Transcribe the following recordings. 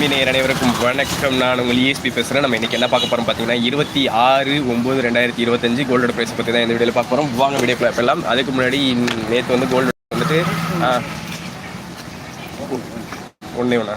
ASP நேர் அனைவருக்கும் வணக்கம். நான் உங்கள் இஎஸ்பி பேசுகிறேன் நம்ம இன்றைக்கி என்ன பார்க்க போகிறோம் பார்த்தீங்கன்னா இருபத்தி ஆறு ஒம்பது ரெண்டாயிரத்தி இருபத்தஞ்சு கோல்டோட ப்ரைஸ் பற்றி தான் இந்த வீடியோவில் பார்க்க போகிறோம் வாங்க வீடியோ பார்க்கலாம் அதுக்கு முன்னாடி நேற்று வந்து கோல்டு வந்துட்டு ஒன்றே ஒன்றா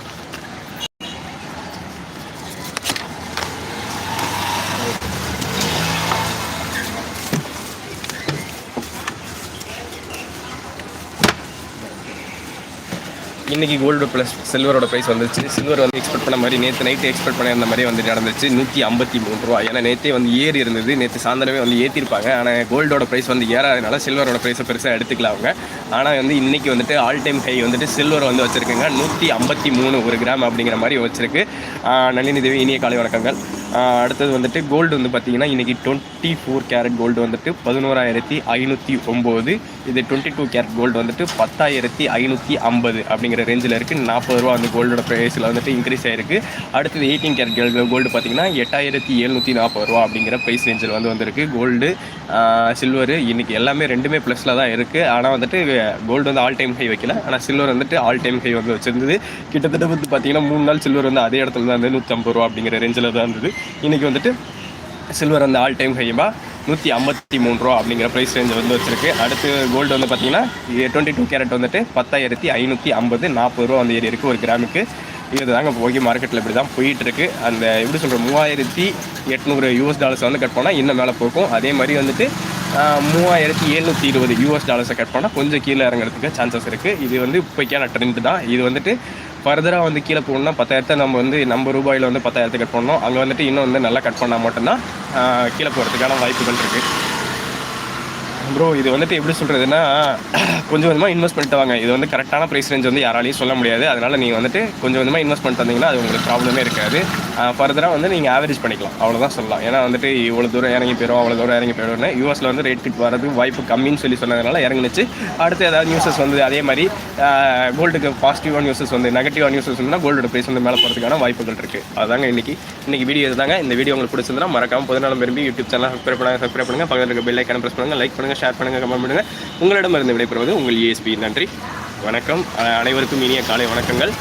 இன்றைக்கி கோல்டு ப்ளஸ் சில்வரோட ப்ரைஸ் வந்துச்சு. சில்வர் வந்து எக்ஸ்பெக்ட் பண்ண மாதிரி நேற்று நைட்டு எக்ஸ்பெக்ட் பண்ணியிருந்த மாதிரி வந்து நடந்துச்சு. நூற்றி ஐம்பத்தி மூணு ரூபா ஏன்னா நேற்றே வந்து ஏறி இருந்தது. நேற்று சாயந்தரமே வந்து ஏற்றிருப்பாங்க ஆனால் கோல்டோட ப்ரைஸ் வந்து ஏறாதனால சில்வரோட ப்ரைஸை பெருசாக எடுத்துக்கலாம் அவங்க. ஆனால் வந்து இன்றைக்கி வந்துட்டு ஆல் டைம் ஹை வந்துட்டு சில்வர் வந்து வச்சுருக்குங்க. நூற்றி ஐம்பத்தி மூணு ஒரு கிராம் அப்படிங்கிற மாதிரி வச்சுருக்கு. ஆஹ் நளினி தேவி இனிய காலை வணக்கங்கள். அடுத்தது வந்துட்டு கோல்டு வந்து பார்த்தீங்கன்னா இன்றைக்கி டுவெண்ட்டி ஃபோர் கேரட் கோல்டு வந்துட்டு பதினோராயிரத்தி ஐநூற்றி ஒம்பது. இது டுவெண்ட்டி டூ கேரட் கோல்டு வந்துட்டு பத்தாயிரத்தி ஐநூற்றி ஐம்பது அப்படிங்கிற ரேஞ்சில் இருக்குது நாற்பது ரூபா அந்த கோல்டோட ப்ரைஸில் வந்துட்டு இன்க்ரீஸ் ஆயிருக்கு. அடுத்தது எயிட்டீன் கேரட் கோல்டு பார்த்தீங்கன்னா எட்டாயிரத்தி எழுநூற்றி நாற்பது ரூபா அப்படிங்கிற ப்ரைஸ் ரேஞ்சில் வந்து வந்திருக்கு. கோல்டு சில்வரு இன்றைக்கி எல்லாமே ரெண்டுமே ப்ளஸில் தான் இருக்குது ஆனால் வந்துட்டு கோல்டு வந்து ஆல் டைம் ஹை வைக்கல. ஆனால் சில்வர் வந்துட்டு ஆல் டைம் ஹை வந்து வச்சிருந்தது. கிட்டத்தட்ட வந்து பார்த்தீங்கன்னா மூணு நாள் சில்வர் வந்து அதே இடத்துல தான் இருந்தது நூற்றம்பது ரூபா அப்படிங்கிற ரேஞ்சில் தான் இருந்தது. இன்றைக்கி வந்துட்டு சில்வர் வந்து ஆல் டைம் ஹையமா நூற்றி ஐம்பத்தி மூணு ரூபா அப்படிங்கிற ப்ரைஸ் ரேஞ்ச் வந்து வச்சிருக்கு. அடுத்து கோல்டு வந்து பார்த்தீங்கன்னா டுவெண்ட்டி டூ கேரட் வந்துட்டு பத்தாயிரத்தி ஐநூற்றி ஐம்பது நாற்பது ரூபா வந்து ஏறி இருக்குது ஒரு கிராமுக்கு. இது தாங்க போகி மார்க்கெட்டில் இப்படி தான் போயிட்டு இருக்கு அந்த எப்படி சொல்கிற மூவாயிரத்தி எட்நூறு யூஎஸ் டாலர்ஸ் வந்து கட் பண்ணால் இன்னும் மேலே போகும். அதே மாதிரி வந்துட்டு மூவாயிரத்தி எழுநூற்றி இருபது யூஎஸ் டாலர்ஸை கட் பண்ணால் கொஞ்சம் கீழே இறங்குறதுக்கு சான்சஸ் இருக்குது இது வந்து இப்போக்கான ட்ரெண்ட் தான். இது வந்துட்டு ஃபர்தராக வந்து கீழே போகணும்னா பத்தாயிரத்தை நம்ம வந்து நம்ம ரூபாயில் வந்து பத்தாயிரத்தை கட் பண்ணணும். அங்கே வந்துட்டு இன்னும் வந்து நல்லா கட் பண்ணால் மட்டும்தான் கீழே போகிறதுக்கான வாய்ப்புகள் இருக்குது ப்ரோ இது வந்துட்டு எப்படி சொல்கிறதுன்னா கொஞ்சம் கொஞ்சமாக இன்வெஸ்ட் பண்ணிட்டு வாங்க. இது வந்து கரெக்டான ப்ரைஸ் ரேஞ்ச் வந்து யாராலையும் சொல்ல முடியாது. அதனால் நீங்கள் வந்துட்டு கொஞ்சம் கொஞ்சமாக இன்வெஸ்ட் பண்ணிட்டு வந்தீங்கன்னா அது உங்களுக்கு ப்ராப்ளமே இருக்காது. ஃபர்தராக வந்து நீங்கள் ஆவரேஜ் பண்ணிக்கலாம். அவ்வளோதான் சொல்லலாம். ஏன்னா வந்துட்டு இவ்வளோ தூரம் இறங்கி போயிடும் அவ்வளோ தூரம் இறங்கி போயிடும்னு யூஎஸில் வந்து ரேட் கிட் வரது வாய்ப்பு கம்மின்னு சொல்லி சொன்னதுனால இறங்குனுச்சு. அடுத்து ஏதாவது நியூஸஸ் வந்து அதே மாதிரி கோல்டுக்கு பாசிட்டிவான நியூஸஸ் வந்து நெகட்டிவான நியூஸஸ் வந்துன்னா கோல்டோட ப்ரைஸ் வந்து மேலே போகிறதுக்கான வாய்ப்புகள் இருக்குது அதுதாங்க இன்னைக்கு இன்றைக்கி வீடியோ இதுதாங்க. இந்த வீடியோ உங்களுக்கு பிடிச்சிருந்தா மறக்காமல் பதினாலும் விரும்பி யூடியூப் சேனல் சப்ஸ்கிரைப் பண்ணுங்க சப்ஸ்கிரைப் பண்ணுங்கள் பக்கத்தில் இருக்க பெல் ஐக்கான ப்ரெஸ் பண்ணுங்கள் லைக் பண்ணுங்கள் ஷேர் பண்ணுங்கள் கமெண்ட் பண்ணுங்கள் உங்களிடமிருந்து விடைபெறுவது உங்கள் ஏஎஸ்பி நன்றி. வணக்கம். அனைவருக்கும் இனிய காலை வணக்கங்கள்.